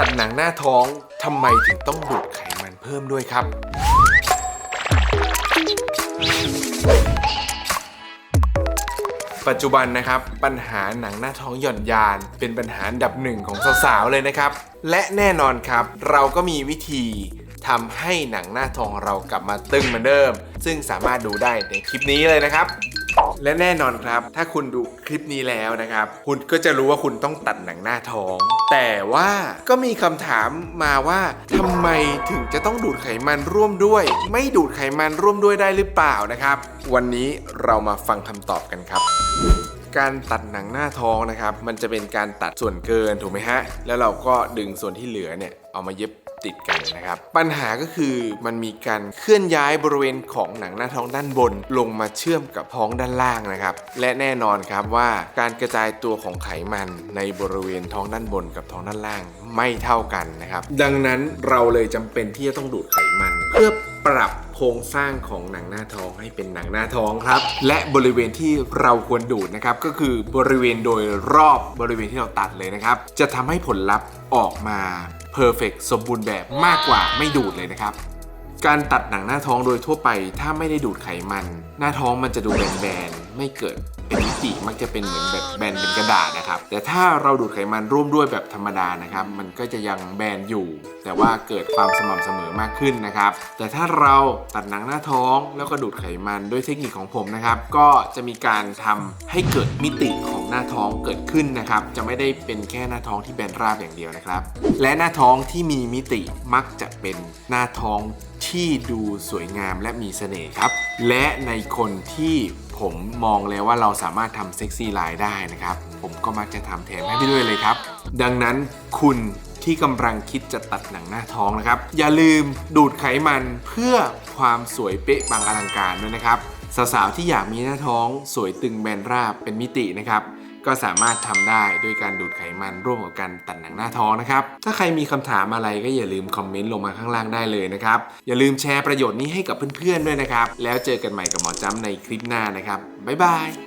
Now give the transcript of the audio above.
ตัดหนังหน้าท้องทำไมถึงต้องดูดไขมันเพิ่มด้วยครับ ปัจจุบันนะครับ ปัญหาหนังหน้าท้องหย่อนยาน เป็นปัญหาดับหนึ่งของสาวๆเลยนะครับ และแน่นอนครับ เราก็มีวิธีทำให้หนังหน้าท้องเรากลับมาตึงเหมือนเดิม ซึ่งสามารถดูได้ในคลิปนี้เลยนะครับ และแน่นอนครับ ถ้าคุณดูคลิปนี้แล้วนะครับ คุณก็จะรู้ว่าคุณต้องตัดหนังหน้าท้อง แต่ว่าก็มีคำถามมาว่าทำไมถึงจะต้องดูดไขมันร่วมด้วย ไม่ดูดไขมันร่วมด้วยได้หรือเปล่านะครับ วันนี้เรามาฟังคำตอบกันครับการตัดหนังหน้าท้องนะครับ มันจะเป็นการตัดส่วนเกินถูกไหมฮะ แล้วเราก็ดึงส่วนที่เหลือเนี่ย เอามาเย็บ ติดกันนะครับ ปัญหาก็คือมันมีการเคลื่อนย้ายบริเวณของหนังหน้าท้องด้านบน ลงมาเชื่อมกับท้องด้านล่างนะครับ และแน่นอนครับว่าการกระจายตัวของไขมันในบริเวณท้องด้านบนกับท้องด้านล่างไม่เท่ากันนะครับ ดังนั้นเราเลยจำเป็นที่จะต้องดูดไขมัน เพื่อปรับโครงสร้างของหนังหน้าท้องให้เป็นหนังหน้าท้องครับ และบริเวณที่เราควรดูดนะครับ ก็คือบริเวณโดยรอบบริเวณที่เราตัดเลยนะครับ จะทำให้ผลลัพธ์ออกมา เพอร์เฟกสมบูรณ์แบบมากกว่าไม่ดูดเลยนะครับ การตัดหนังหน้าท้องโดยทั่วไป ถ้าไม่ได้ดูดไขมัน หน้าท้องมันจะดูแบนๆไม่เกิดเป็นมิติมักจะเป็นเหมือนแบบแบนเป็นกระดาษนะครับ แต่ถ้าเราดูดไขมันร่วมด้วยแบบธรรมดานะครับ มันก็จะยังแบนอยู่ แต่ว่าเกิดความสม่ำเสมอมากขึ้นนะครับ แต่ถ้าเราตัดหนังหน้าท้องแล้วก็ดูดไขมันด้วยเทคนิคของผมนะครับ ก็จะมีการทำให้เกิดมิติของหน้าท้องเกิดขึ้นนะครับ จะไม่ได้เป็นแค่หน้าท้องที่แบนราบอย่างเดียวนะครับ และหน้าท้องที่มีมิติมักจะเป็นหน้าท้อง ที่ดูสวยงามและมีเสน่ห์ครับ และในคนที่ผมมองแล้วว่าเราสามารถทำเซ็กซี่ไลน์ได้นะครับ ผมก็มักจะทำแถมให้ไปด้วยเลยครับ ดังนั้นคุณที่กำลังคิดจะตัดหนังหน้าท้องนะครับ อย่าลืมดูดไขมันเพื่อความสวยเป๊ะบางอลังการด้วยนะครับ สาวๆที่อยากมีหน้าท้องสวยตึงแบนราบเป็นมิตินะครับ ก็สามารถทำได้ด้วยการดูดไขมันร่วมกับการตัดหนังหน้าท้องนะครับ ถ้าใครมีคำถามอะไรก็อย่าลืมคอมเมนต์ลงมาข้างล่างได้เลยนะครับ อย่าลืมแชร์ประโยชน์นี้ให้กับเพื่อนๆด้วยนะครับ แล้วเจอกันใหม่กับหมอจ้ำในคลิปหน้านะครับบ๊ายบาย